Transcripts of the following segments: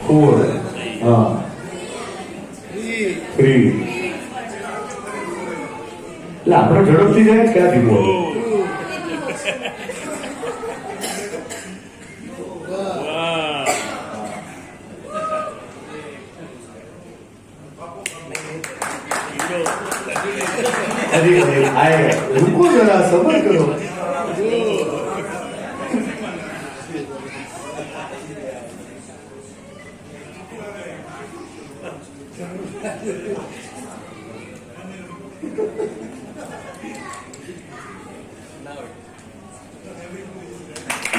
Four હા three એટલે આપણો ઝડપથી જાય ક્યાં ધીમો અરે અરે આય રૂકો જરા સબર કરો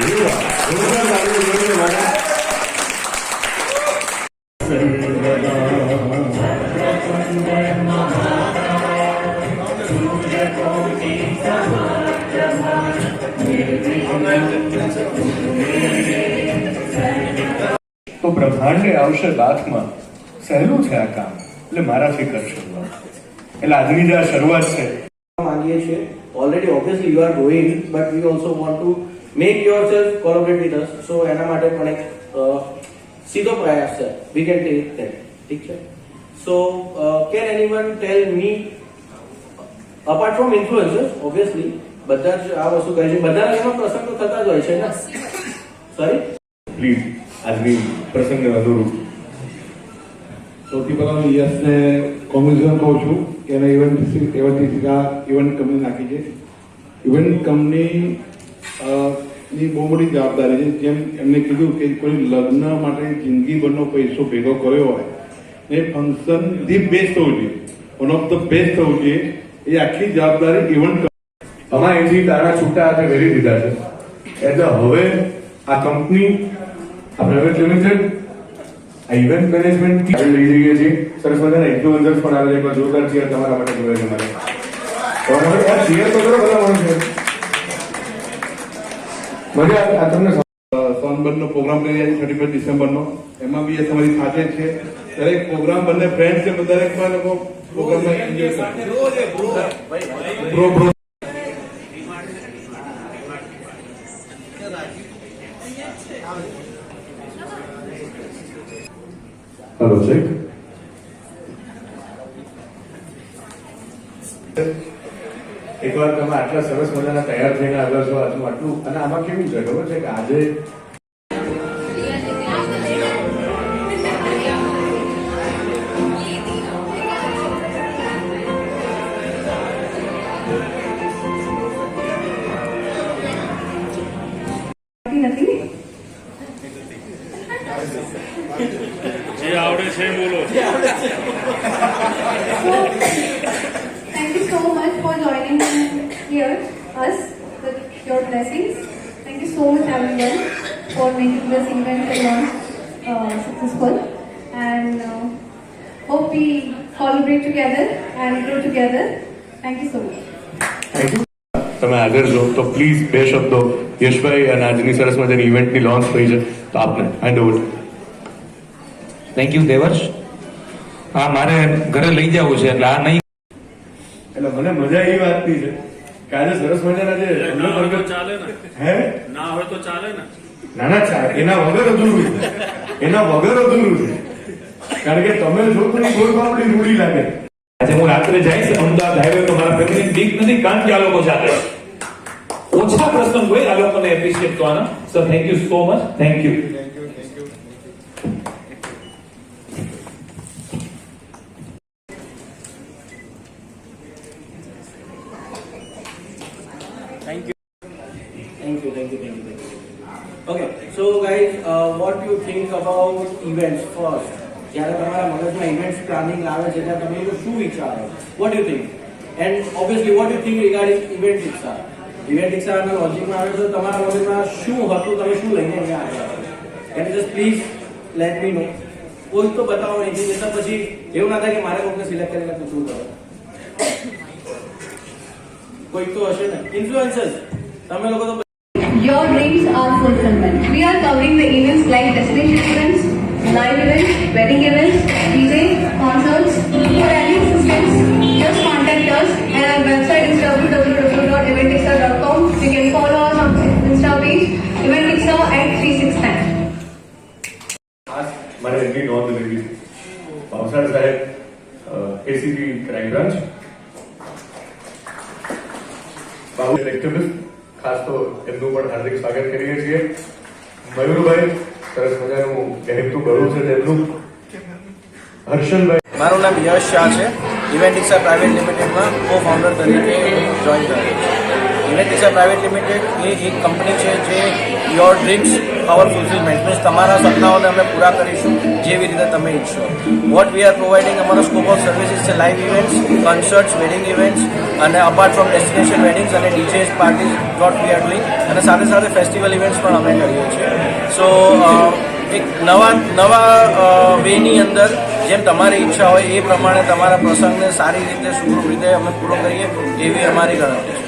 તો બ્રહ્માંડે આવશે લાખમાં સહેલું છે આ કામ. એટલે મારાથી કરશે એટલે આજની જે શરૂઆત છે. માંગીએ છીએ. Already obviously you are doing but we also want to make yourself collaborate with us so એના માટે પણ એક સીધો પ્રયાસ છે. વી કેન ટેક ધેટ ઠીક છે? So can anyone tell me apart from influencers obviously બધા જ આ વસ્તુ કહે છે. બધા એમાં પ્રસંગ તો થતા જ હોય છે ને? સોરી પ્લીઝ આજની પ્રસંગને અનુરૂપ સૌથી પહેલા હું યશને કોંગ્રેચ્યુલેશન કહું છું કે એને ઇવેન્ટ ઇવેન્ટ ઇવેન્ટ કંપની નાખી છે. ઇવેન્ટ કંપની ની બહુ મોટી જવાબદારી છે. જેમ એમને કીધું કે કોઈ લગ્ન માટે જિંદગીભરનો પૈસો ભેગો કર્યો હોય એ ફંક્શન ધી બેસ્ટ થવું જોઈએ. વન ઓફ ધ બેસ્ટ થવું જોઈએ. એ આખી જવાબદારી ઇવન અમારા અહીંથી તારા છૂટા આજે વેરી દીધા છે. એટલે હવે આ કંપની આ પ્રાઇવેટ લિમિટેડ આ ઇવેન્ટ મેનેજમેન્ટ લઈ જઈએ છીએ સરસ મજાના ઇન્ફ્લુએન્સર્સ પણ આવે છે. જોરદાર ચેર તમારા માટે જોડાય છે. મારે તો બધા? આ તમને સોનબર્ડનો પ્રોગ્રામ કરી રહ્યા થર્ટી ડિસેમ્બરનો. એમાં બી તમારી સાથે છે. દરેક પ્રોગ્રામ બંને ફ્રેન્ડ છે દરેકમાં લોકો પ્રોગ્રામમાં એન્જોય બ્રો એકવાર તમે આટલા સરસ મજાના તૈયાર થઈને આવ્યા છો આજનું આટલું અને આમાં કેવું છે? ખબર છે કે આજે your blessings. Thank you so much, everyone, for making this event and launch uh, successful. And uh, hope we collaborate together and grow together. Thank you so much. Thank you. તમે હાજર છો તો પ્લીઝ બે શબ્દો યશભાઈ અને આજની સરસ મજાની ઇવેન્ટની લોન્ચ થઈ છે તો આપને hand over thank you Devarsh હા મારે ઘરે લઈ જવું છે એટલે આ નહીં એટલે મને મજા એ વાતની છે કે આજે સરસ મજાના જે ચાલે ને. હે? ના હોય તો ચાલે ને. ના ના ચાલે એના વગર અધૂરું છે. એના વગર અધૂરું છે. કારણ કે તમે જો તો કોઈ પણ પાપડી રૂડી લાગે. આજે હું રાત્રે જઈશ અમદાવાદ હાઈવે તો મારા ફેમિલી બીક નથી કારણ કે આ લોકો સાથે ઓછા પ્રસંગ હોય આ લોકોને એપ્રિશિએટ કરવાના. Sir thank you so much thank you thank you, thank you, thank you. Okay, so guys, uh, what do you think about events first? જ્યારે તમારા મગજમાં ઇવેન્ટ્સ પ્લાનિંગ આવે છે ત્યારે તમે લોકો શું વિચારો? What you think and obviously what you think regarding event શિક્ષા ઇવેન્ટ ઇક્સાના લોજિકમાં આવે તો તમારા મગજમાં શું હતું તમે શું લઈને અહીંયા આવ્યા can just please let me know કોઈ તો બતાવો નહીં જતા પછી એવું ના થાય કે મારે કોઈને સિલેક્ટ કરીને પૂછવું પડે. કોઈક તો હશે ને. ઇન્ફ્લુએન્સર્સ તમે લોકો તો Your dreams are fulfillment. We are covering the events like destination events, live events, wedding events, DJ, concerts, for any assistance, just contact us and our website is www.eventixer.com. You can follow us on Insta page, eventixer at 369. हमारे MD non Delhi बाबू ખાસ તો એમનું પણ હાર્દિક સ્વાગત કરીએ છીએ. મયુરભાઈ, સરસ મજાનું કહેતું ગળું છે તેમનું. હર્ષનભાઈ મારું નામ યશ શાહ છે. ઇવેન્ટિક્સા પ્રાઇવેટ લિમિટેડમાં કો ફાઉન્ડર તરીકે જોઈન કરેલું છે ઇવેન્ટિક્સા પ્રાઇવેટ લિમિટેડ એ એક કંપની છે જે your dreams our fulfilment means તમારા સપનાઓને અમે પૂરા કરીશું જેવી રીતે તમે ઈચ્છો. વોટ વી આર પ્રોવાઇડિંગ અમારો સ્કોપ ઓફ સર્વિસીસ છે live events concerts wedding events અને અપાર્ટ ફ્રોમ ડેસ્ટિનેશન વેડિંગ્સ અને DJs parties what we are doing અને સાથે સાથે ફેસ્ટિવલ ઇવેન્ટ્સ પણ અમે કરીએ છીએ. સો એક નવા નવા વેની અંદર જેમ તમારી ઈચ્છા હોય એ પ્રમાણે તમારા પ્રસંગને સારી રીતે સુગમ રીતે અમે પૂરો કરીએ એવી અમારી ગણતરી છે.